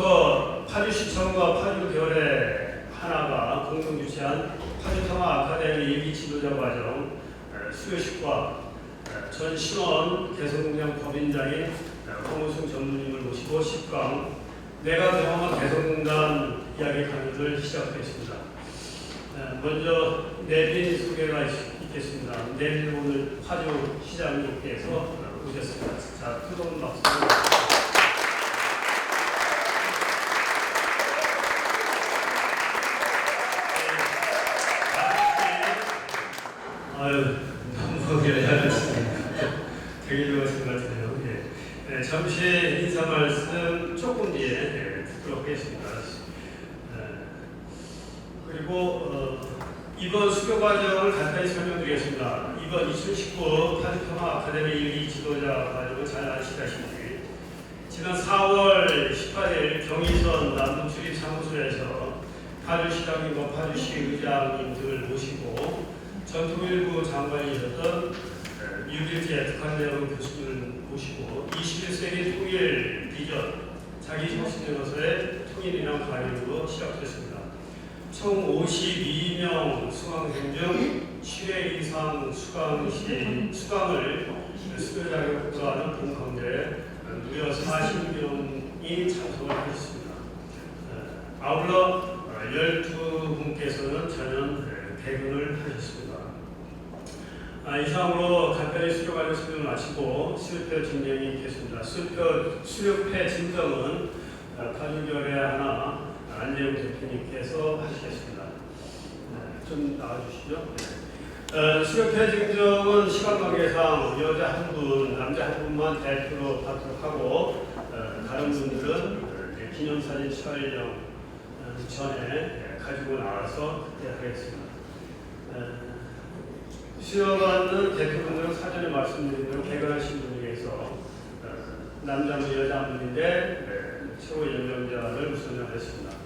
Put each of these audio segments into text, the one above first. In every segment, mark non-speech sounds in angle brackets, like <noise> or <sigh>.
오늘부터 파주시청과 파주별의 하나가 공동 주최한 파주평화 아카데미 일기 지도자 과정 에, 수료식과 에, 전 신원 개성공장 법인장인 에, 홍우승 전무님을 모시고 10강 내가 경험한 개성공단 이야기 강의를 시작하겠습니다. 에, 먼저 내빈 소개가 있- 있겠습니다. 내빈 오늘 파주 시장님께서 어, 오셨습니다. 자, 뜨거운 박수. 아유, 너무 열받았습니다. 되게 좋으신 것 같아요. 예. 예, 잠시 인사 말씀 조금 뒤에 예, 듣도록 하겠습니다. 예, 그리고 어, 수교 과정을 간단히 설명드리겠습니다. 이번 2019 파주평화 아카데미 일기 지도자 과정을 잘 아시다시피 지난 4월 18일 경의선 남북출입 사무소에서 파주시장님과 파주시 의장님 등을 모시고 전통일부 장관이셨던 6.1제 북한대원 교수님을 모시고 21세기 통일 비전 자기 정신연구소의 통일이란 강연으로 시작됐습니다. 총 52명 수강생 중 7회 이상 수강 시 수강을 수료 자격으로 하는 본 가운데 무려 40명이 참석을 하셨습니다. 어, 아울러 12분께서는 전연 대근을 하셨습니다. 아, 이상으로 간단히 수료 관련 설명을 마치고 수료표 증정이 있겠습니다. 수료표, 수료패 증정은 어, 파주결의 하나 안재용 대표님께서 하시겠습니다. 네, 좀 나와주시죠. 네. 어, 수료패 증정은 시간 관계상 여자 한 분, 남자 한 분만 대표로 받도록 하고 어, 다른 분들은 어, 이제 기념사진 촬영 어, 전에 예, 가지고 나와서 그때 하겠습니다. 어, 수여받는 대표분들은 사전에 말씀드린 대로 개관하신 분 중에서 어, 남자분 여자분인데 네, 최고 연명자를 우선하겠습니다.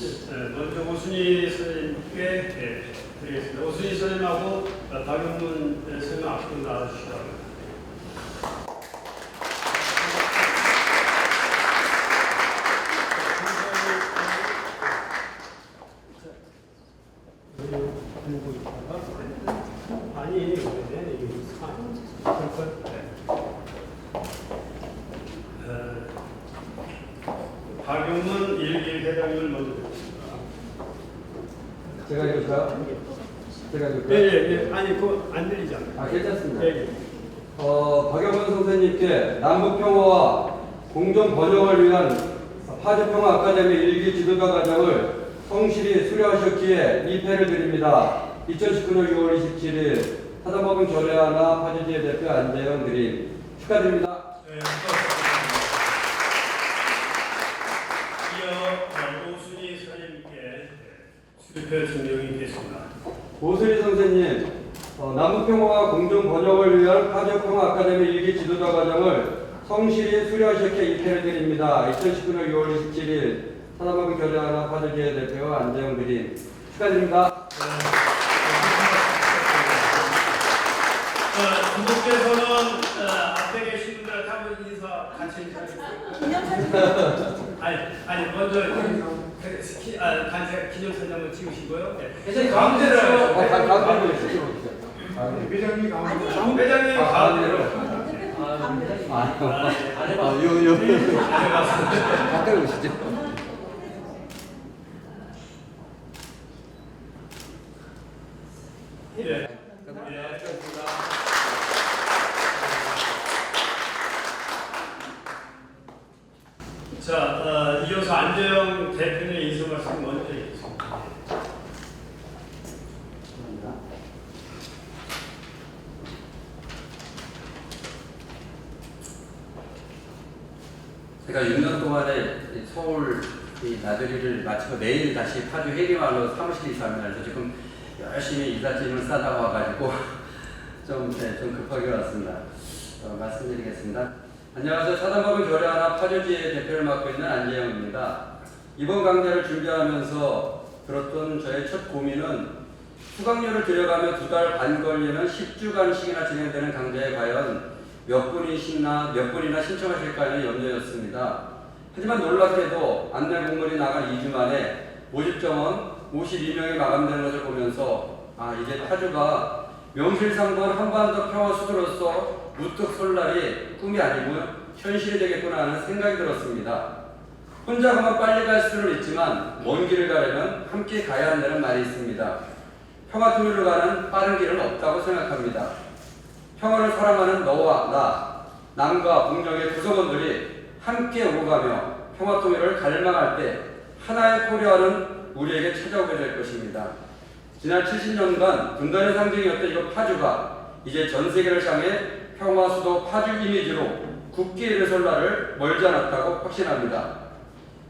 네, 먼저 오순희 선생님께 네, 드리겠습니다. 오순희 선생님하고 어, 박영문 선생님 앞으로 잠깐. 박용문 일기 회장님을 먼저. 제가 읽을까요? 제가 예, 읽을까요? 예, 예. 아니, 그거 안 들리잖아요. 아, 괜찮습니다. 예, 예. 어, 박영원 선생님께 남북평화와 공정 번영을 위한 파주평화 아카데미 일기 지도자 과정을 성실히 수료하셨기에 이 패를 드립니다. 2019년 6월 27일 사단법인 조례하나 파주지회 대표 안재영 드림 축하드립니다. 네, 수고하셨습니다. 이어 어, 오순희 선생님께 수표 증명이 있겠습니다. 오슬희 선생님, 어, 남북평화와 공정 번영을 위한 파주평화 아카데미 일기 지도자 과정을 성실히 수료하셨기에 이 패를 드립니다. 2019년 6월 27일 사단법인 조례하나 파주지회 대표 안재영 드림 축하드립니다. 어, 분께서는 어, 앞에 계신 분들한테 한번 인사 같이 인사드리겠습니다. 아니, 아니 먼저 그, 기, 아, 간세 기념사진 한번 찍으시고요. 네. 회장님 가운데로 아, 가- 가운데로 있으시죠. 회장님 가운데 회장님 아, 가운데로. 아, 아, 네. 아, 요, 요. 네. 가까이 오시죠. 예. 예. 자, 어, 이어서 안재영 대표님의 인사 말씀 먼저 드리겠습니다. 제가 6년 동안에 이 서울 이 나들이를 마치고 내일 다시 파주 해리만으로 사무실 이사합니다. 지금 열심히 이삿짐을 싸다 와가지고 <laughs> 좀, 네, 좀 급하게 왔습니다. 어, 말씀드리겠습니다. 안녕하세요. 사단법인 교례 하나 파주지회 대표를 맡고 있는 안재영입니다. 이번 강좌를 준비하면서 들었던 저의 첫 고민은 수강료를 들여가며 두 달 반 걸리는 10주간씩이나 진행되는 강좌에 과연 몇 분이시나 몇 분이나 신청하실까 하는 염려였습니다. 하지만 놀랍게도 안내 공문이 나간 2주 만에 모집 정원 52명이 마감되는 것을 보면서 아 이제 파주가 명실상부한 한반도 평화 수도로서 우뚝 설 날이 꿈이 아니고 현실이 되겠구나 하는 생각이 들었습니다. 혼자 가면 빨리 갈 수는 있지만 먼 길을 가려면 함께 가야 한다는 말이 있습니다. 평화 통일로 가는 빠른 길은 없다고 생각합니다. 평화를 사랑하는 너와 나, 남과 북녘의 구성원들이 함께 오가며 평화 통일을 갈망할 때 하나의 코리아는 우리에게 찾아오게 될 것입니다. 지난 70년간 분단의 상징이었던 이곳 파주가 이제 전 세계를 향해 평화 수도 파주 이미지로 굳게 일어설 날을 멀지 않았다고 확신합니다.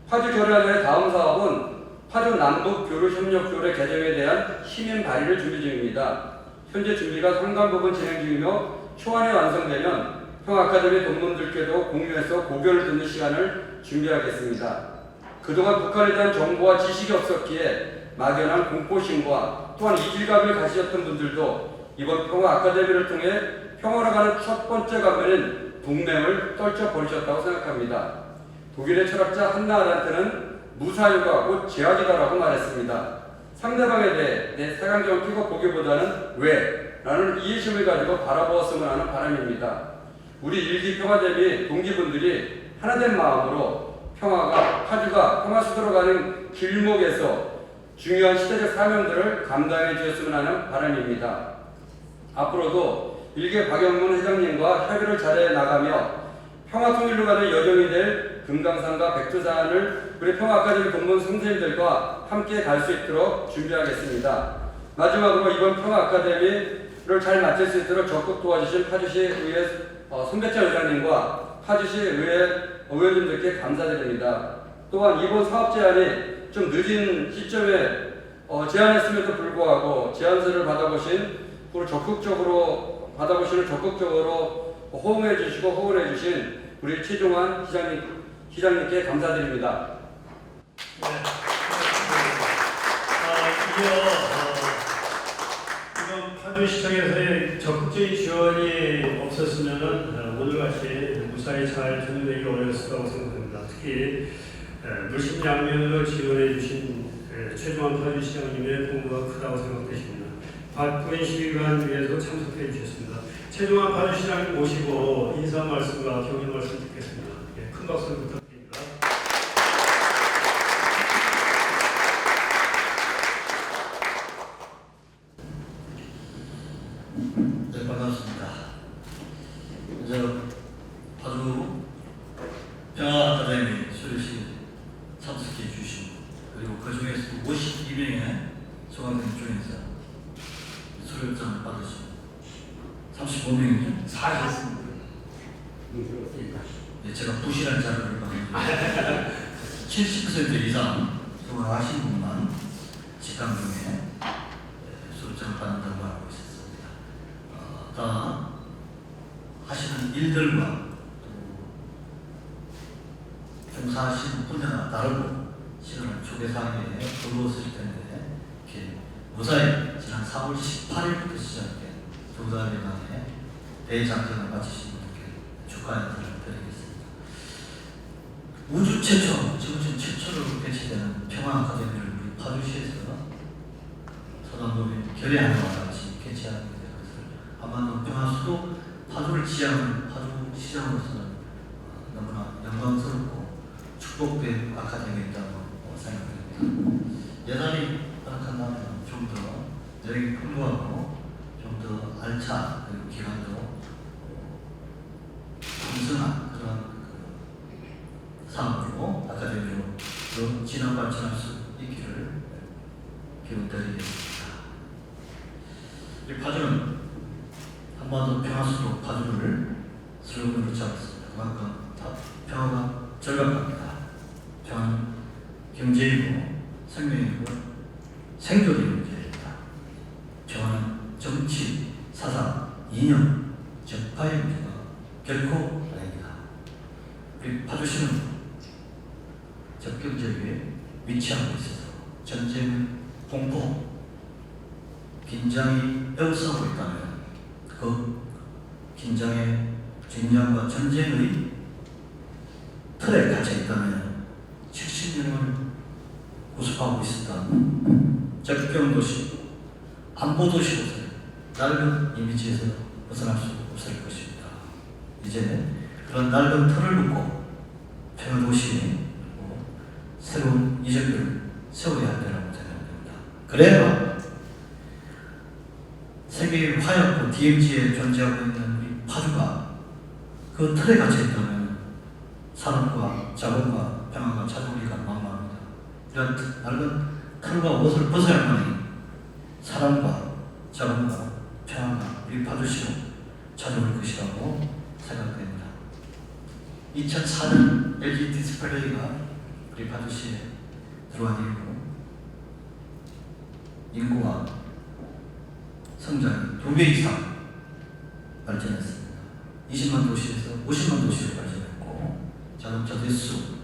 파주 결의안의 다음 사업은 파주 남북 교류 협력 조례 개정에 대한 시민 발의를 준비 중입니다. 현재 준비가 상당 부분 진행 중이며 초안이 완성되면 평 아카데미 동문들께도 공유해서 고견을 듣는 시간을 준비하겠습니다. 그동안 북한에 대한 정보와 지식이 없었기에 막연한 공포심과 또한 이질감을 가지셨던 분들도 이번 평화 아카데미를 통해 평화로 가는 첫 번째 가면인 동맹을 떨쳐버리셨다고 생각합니다. 독일의 철학자 한나 아란트는 무사유가 곧 제약이다라고 말했습니다. 상대방에 대해 내 색안경 끼고 보기보다는 왜? 라는 이해심을 가지고 바라보았으면 하는 바람입니다. 우리 일기 평화대비 동기분들이 하나된 마음으로 평화가 파주가 평화 수도로 가는 길목에서 중요한 시대적 사명들을 감당해 주셨으면 하는 바람입니다. 앞으로도 일개 박영문 회장님과 협의를 잘해 나가며 평화 통일로 가는 여정이 될 금강산과 백두산을 우리 평화아카데미 동문 선생님들과 함께 갈 수 있도록 준비하겠습니다. 마지막으로 이번 평화아카데미를 잘 마칠 수 있도록 적극 도와주신 파주시 의회 어, 손배철 의장님과 파주시 의회 의원님들께 감사드립니다. 또한 이번 사업 제안이 좀 늦은 시점에 어, 제안했음에도 불구하고 제안서를 받아보신 그리고 적극적으로 받아보시는 적극적으로 호응해 주시고 호응해 주신 우리 최종환 시장님 시장님께 감사드립니다. 네. 아, 이어 어, 이번 파주시청에서의 적극적인 지원이 없었으면 어, 오늘같이 무사히 잘 진행되기 어려웠을 거라고 생각합니다. 특히 에, 물심 양면으로 지원해 주신 에, 최종환 파주시장님의 공부가 크다고 생각되십니다. 박구인 시위관 위해서 참석해 주셨습니다. 최종환 파주시장님 모시고 인사 말씀과 경의 말씀 듣겠습니다. 예, 큰 박수 부탁드립니다. 네, 반갑습니다. 먼저 파주 평화아카데미 수료식 참석해 주신 그리고 그 중에서 52명의 소방관 중에서 수료장을 받으신 35명이죠? 40. 네, 제가 부실한 자료를 받은 70% 하신 분만 직감 중에 네, 수료장을 받는다고 알고 있었습니다. 어, 다 하시는 일들과 또 봉사하시는 분야가 다르고 시간을 초계상에 두루었을 텐데 이렇게 무사히 지난 4월 18일부터 시작된 두 달여간의 대장정을 마치신 분들께 축하 인사를 드리겠습니다. 우주 최초, 지구촌 최초로 개최되는 평화 아카데미를 우리 파주시에서 서당동의 결의하는 같이 개최하게 된 것을 한반도 평화 수도 파주를 지향하는 파주 시장으로서는 어, 너무나 영광스럽고 축복된 아카데미였다고 생각합니다. 예산이 허락한다면 좀 더 여행이 풍부하고 좀 더 알찬 그리고 기간도 어, 풍성한 그런 그 상으로 아카데미로 더 진화 발전할 수 있기를 기원드리겠습니다. 우리 파주는 한반도 평화수도 파주를 슬로건으로 잡았습니다. 그만큼 다 평화가 절박합니다. 평화는 경제이고 생명이고 생존의 문제입니다. 평화는 정치, 사상, 이념, 적파의 문제가 결코 아닙니다. 우리 파주시는 접경지역에 위치하고 있어서 전쟁 공포, 긴장이 에워싸고 있다면 그 긴장의 진정과 전쟁의 틀에 갇혀 있다면 70년을 구속하고 있었던 적경 도시, 안보 도시로서 낡은 이미지에서 벗어날 수 없을 것입니다. 이제 그런 낡은 틀을 묶고 평화 도시에 새로운 이적을 세워야 한다고 생각합니다. 그래야 세계의 화약고 DMZ에 존재하고 있는 우리 파주가 그 틀에 갇혀 있다면 산업과 자본과 평화가 찾아오기가 막막합니다. 이런 틀- 낡은 틀과 옷을 벗어야만이 사람과 자본과 평화가 우리 파주시로 찾아올 것이라고 생각됩니다. 2004년 LG 디스플레이가 우리 파주시에 들어와 이후 인구가 성장이 두 배 이상 발전했습니다. 20만 도시에서 50만 도시로 발전했고 자동차 대수,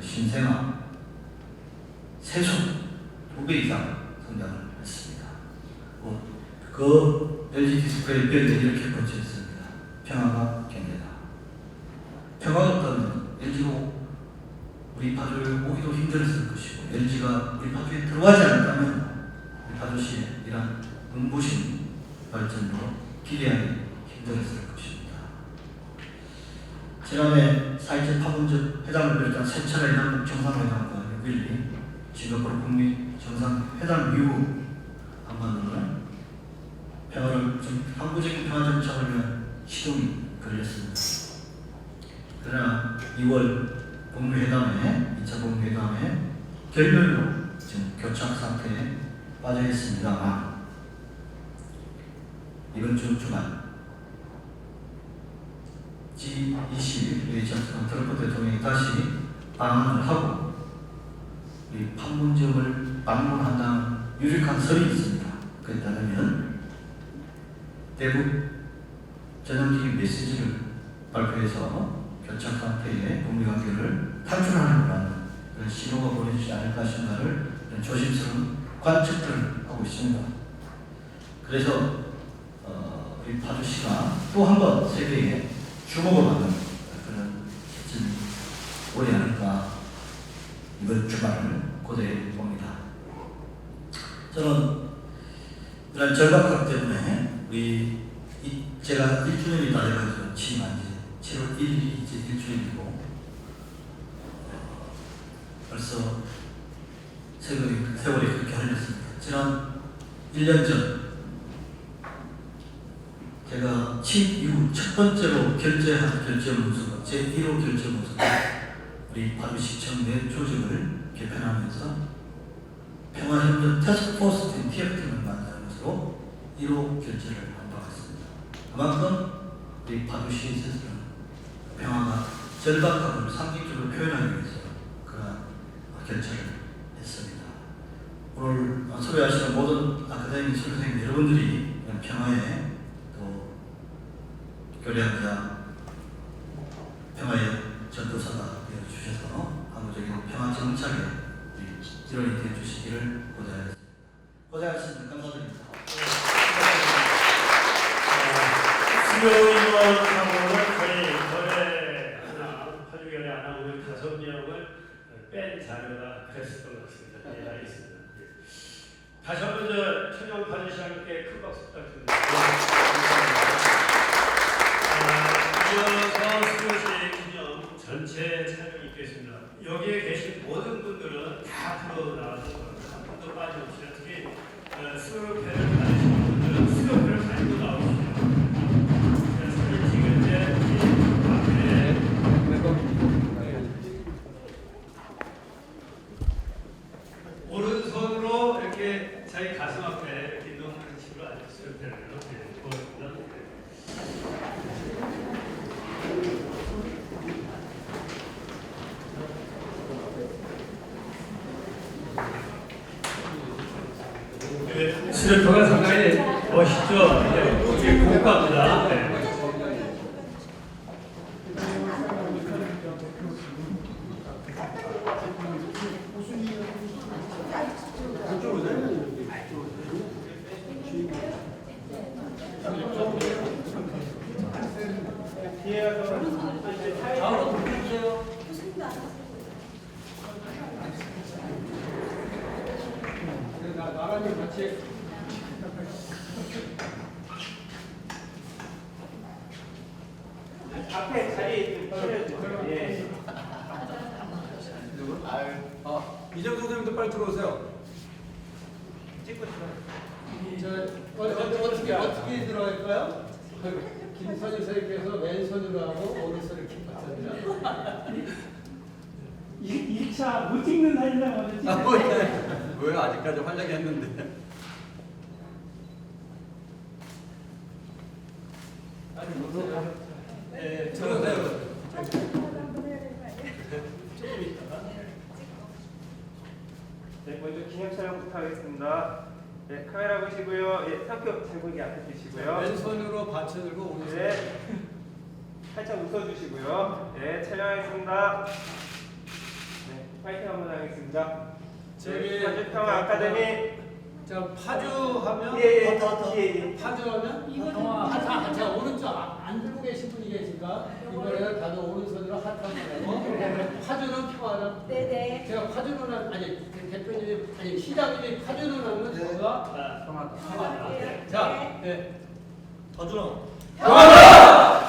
신생아, 세수 두 배 이상 성장을 했습니다. 어, 그 LG 디스플레이 뼈에 이렇게 번져 있습니다. 평화가 경계다. 평화가 없다면 LG로 우리 파주에 오기도 힘들었을 것이고 LG가 우리 파주에 들어가지 않았다면 우리 파주시에 이런 눈부신 발전도 기대하기 힘들었을 것입니다. 지난해 4.27 파본적 회담을 비롯한 세 차례 남북 정상회담과 뉴딜리, 싱가포르 북미 정상회담 이후 한반도는 평화를 좀 항구적인 평화 정착을 위한 시동이 걸렸습니다. 그러나 2월 북미회담에 2차 북미회담에 결렬로 지금 교착 상태에 빠져 있습니다만 이번 주 주말 G20 의전 트럼프 대통령이 다시 방한을 하고 이 판문점을 방문한다는 유력한 설이 있습니다. 그에 따르면 대북 전형적인 메시지를 발표해서 교착 상태의 북미 관계를 탈출하는 그런 신호가 보내주지 않을까 싶은가를 조심스러운 관측들을 하고 있습니다. 그래서 어, 우리 파주시가 또 한 번 세계에 주목을 받는 그런 시점이 오지 않을까 이번 주말을 고대해 봅니다. 저는 이런 절박함 때문에 우리 이, 제가 1주년이 다 돼가지고 취임한 지 7월 1일이 이제 1주년이고 어, 벌써 세월이, 세월이 그렇게 흘렀습니다. 지난 1년 전 제가 취임 이후 첫 번째로 결제한 결제 문서가 제 1호 결제 문서가 우리 파주시청 내 조직을 개편하면서 평화협력 태스크포스 팀 TF팀을 것으로 1호 결제를 있습니다. 그만큼 우리 파주시에 있어서는 평화가 절박함을 상징적으로 표현하기 위해서 그러한 결제를 했습니다. 오늘 소개하시는 모든 아카데미 수료생 여러분들이 또 교류자 평화의 전도사가 되어 주셔서 한국적인 평화 정착에 지원이 되어 주시기를 고대하겠습니다. 고생하셨습니다. 감사드립니다. 수요일하고는 저희 거래 하나, 파주결에 하나 오늘 다섯 명을 뺀 자료가 그랬었던 것 같습니다. 예, 알겠습니다. 예. 다시 한번 저 천영 파주시 함께 큰 박수 부탁드립니다. 아, 이어서 수요시 전체 촬영이 있겠습니다. 여기에 계신 모든 분들은 다 앞으로 나와서 한 분도 빠짐없이 특히 어, 수요패를 가지신 수련표가 상당히 멋있죠. 네, 이게 고가입니다. 네. 네 나랑 같이 빨리 들어오세요. 찍고 들어. 저 어, 어떻게 어떻게 들어갈까요? 김선희 선생님께서 왼손으로 하고 오른손을 받습니다. 2차 못 찍는 사진이라고 하셨지? 아, 뭐야? 왜 아직까지 활약이 했는데? 아니 무슨 예, 들어오세요. 조금 있다가 네, 먼저 기념 촬영부터 하겠습니다. 네, 카메라 성격 잘 보이게 앞에 주시고요. 왼손으로 받쳐 들고 오른손. 네. <laughs> 살짝 웃어주시고요. 네, 촬영하겠습니다. 네, 파이팅 한번 하겠습니다. 저기- 네, 파주평화 아카데미. 자 파주하면 예, 예, 예, 예. 파주하면 하트 하트 오른쪽 아- 안 들고 계신 분이 계실까? 이번에는 다들 오른손으로 하트 한번 하고 파주는 평화는 네네. 제가 파주는 하- 아니 그 대표님이 아니 시장님이 파주는 하면 저가 평화다. 평화다. 자, 네. 더주렁 평화다!